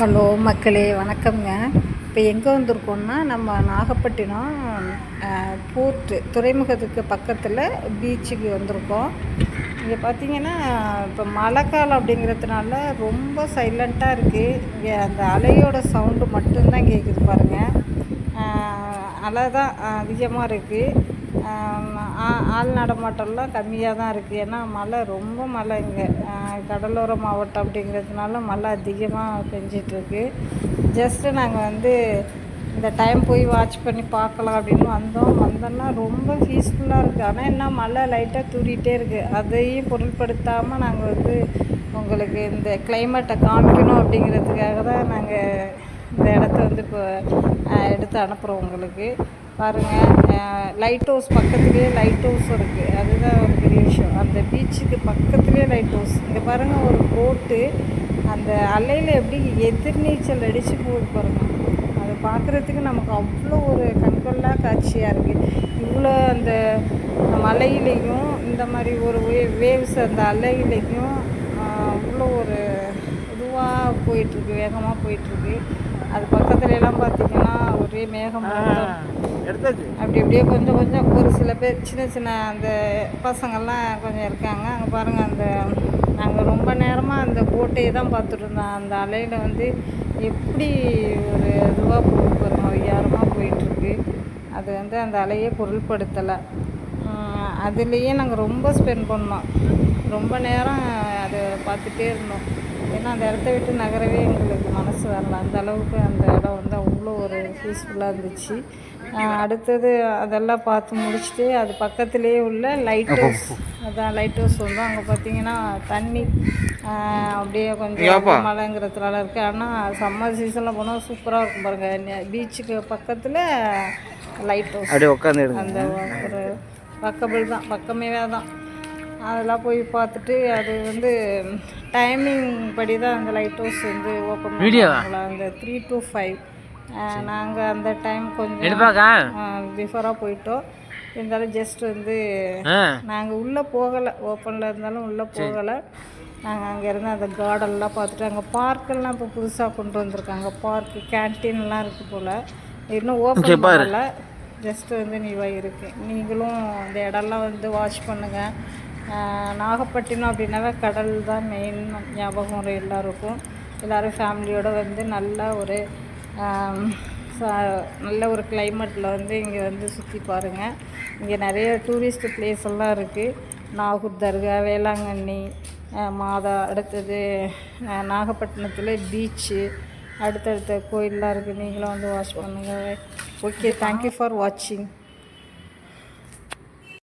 Hello மக்களே வணக்கம்ங்க. இப்போ எங்கே வந்திருக்கோம்னா நம்ம நாகப்பட்டினம் போர்ட்டு துறைமுகத்துக்கு பக்கத்தில் பீச்சுக்கு வந்திருக்கோம். இங்கே பார்த்தீங்கன்னா இப்போ மழை காலம் அப்படிங்கிறதுனால ரொம்ப சைலண்ட்டாக இருக்குது இங்கே அந்த அலையோட சவுண்டு மட்டும்தான் கேட்குது பாருங்கள் அலை தான் அதிகமாக இருக்குது ஆள் நடமாட்டம்லாம் கம்மியாக தான் இருக்குது ஏன்னா மழை ரொம்ப மழை இங்கே. கடலோர மாவட்டம் அப்படிங்கிறதுனால மழை அதிகமாக பெஞ்சிட்ருக்கு. ஜஸ்ட்டு நாங்கள் வந்து இந்த டைம் போய் வாட்ச் பண்ணி பார்க்கலாம் அப்படின்னு வந்தோம். வந்தோன்னா ரொம்ப பீஸ்ஃபுல்லாக இருக்குது ஆனால் என்ன மழை லைட்டாக தூரிகிட்டே இருக்குது அதையும் பொருட்படுத்தாமல் நாங்கள் வந்து உங்களுக்கு இந்த கிளைமேட்டை காமிக்கணும் அப்படிங்கிறதுக்காக தான் நாங்கள் இந்த இடத்த வந்து இப்போ எடுத்து அனுப்புகிறோம் உங்களுக்கு. பாருங்கள் லைட் ஹவுஸ் பக்கத்துலேயே லைட் ஹவுஸ் இருக்குது அதுதான் ஒரு பெரிய விஷயம். அந்த பீச்சுக்கு பக்கத்துலேயே லைட் ஹவுஸ் இங்கே பாருங்கள் ஒரு போட்டு அந்த அலையில் எப்படி எதிர்நீச்சல் அடித்து போகுது பாருங்கள் அதை பார்க்குறதுக்கு நமக்கு அவ்வளோ ஒரு கண்கொள்ளா காட்சியாக இருக்குது இவ்வளோ அந்த மலையிலையும் இந்த மாதிரி ஒரு வே வேவ்ஸ் அந்த அலையிலையும் அவ்வளோ ஒரு இதுவாக போயிட்டுருக்கு வேகமாக போயிட்டுருக்கு அது பக்கத்துல எல்லாம் பார்த்தீங்கன்னா ஒரே மேகம் எடுத்தாச்சு? அப்படி அப்படியே கொஞ்சம் கொஞ்சம் ஒரு சில பேர் சின்ன சின்ன அந்த பசங்கள்லாம் கொஞ்சம் இருக்காங்க. அங்கே பாருங்கள் அந்த நாங்கள் ரொம்ப நேரமாக அந்த போட்டையே தான் பார்த்துட்டு இருந்தோம் அந்த அலையில் வந்து எப்படி ஒரு இதுவாக போகுது பாருங்கள் ஒய்யாரமாக போயிட்டுருக்கு அது வந்து அந்த அலையே பொருள்படுத்தலை. அதுலேயே நாங்கள் ரொம்ப ஸ்பெண்ட் பண்ணோம். ரொம்ப நேரம் அதை பார்த்துட்டே இருந்தோம். ஏன்னா அந்த இடத்த விட்டு நகரவே எங்களுக்கு மனசு வரல. அந்த அளவுக்கு அந்த இடம் வந்து அவ்வளோ ஒரு பீஸ்ஃபுல்லாக இருந்துச்சு. அடுத்தது அதெல்லாம் பார்த்து முடிச்சுட்டு அது பக்கத்துலேயே உள்ள லைட் ஹவுஸ் அதான் லைட் ஹவுஸ் வந்து அங்கே பார்த்தீங்கன்னா தண்ணி அப்படியே கொஞ்சம் மழைங்கிறதுனால இருக்குது ஆனால் சம்மர் சீசனில் போனால் சூப்பராக இருக்கும் பாருங்கள் பீச்சுக்கு பக்கத்தில் லைட் ஹவுஸ் அப்படியே உட்காந்து அந்த ஒரு பக்கபிள் தான். பக்கமே தான் அதெல்லாம் போய் பார்த்துட்டு அது வந்து டைமிங் படி தான் அந்த லைட் ஹவுஸ் வந்து ஓப்பன் பண்ணுவாங்களா? அந்த த்ரீ டு ஃபைவ் நாங்கள் அந்த டைம் கொஞ்சம் பிஃபோராக போயிட்டோம். இருந்தாலும் ஜஸ்ட் வந்து நாங்கள் உள்ளே போகலை. ஓப்பனில் இருந்தாலும் உள்ளே போகலை. நாங்கள் அங்கே இருந்து அந்த கார்டன்லாம் பார்த்துட்டு அங்கே பார்க்கெல்லாம் இப்போ புதுசாக கொண்டு வந்திருக்காங்க. பார்க்கு கேன்டீன்லாம் இருக்குது போல். இன்னும் ஓப்பன் பண்ணல. ஜஸ்ட் வந்து நீவாக இருக்குது நீங்களும் அந்த இடம்லாம் வந்து வாட்ச் பண்ணுங்கள் நாகப்பட்டினம் அப்படின்னாவே கடல் தான் மெயின் ஞாபகம் வரும் எல்லாருக்கும். எல்லோரும் ஃபேமிலியோடு வந்து நல்ல ஒரு நல்ல ஒரு கிளைமேட்டில் வந்து இங்கே வந்து சுற்றி பாருங்கள் இங்கே நிறைய டூரிஸ்ட் பிளேஸ் எல்லாம் இருக்குது நாகூர் தர்கா வேளாங்கண்ணி மாதா அடுத்தது நாகப்பட்டினத்தில் பீச்சு அடுத்தடுத்த கோயிலெலாம் இருக்குது நீங்களும் வந்து வாட்ச் பண்ணுங்கள் ஓகே தேங்க்யூ ஃபார் வாட்சிங்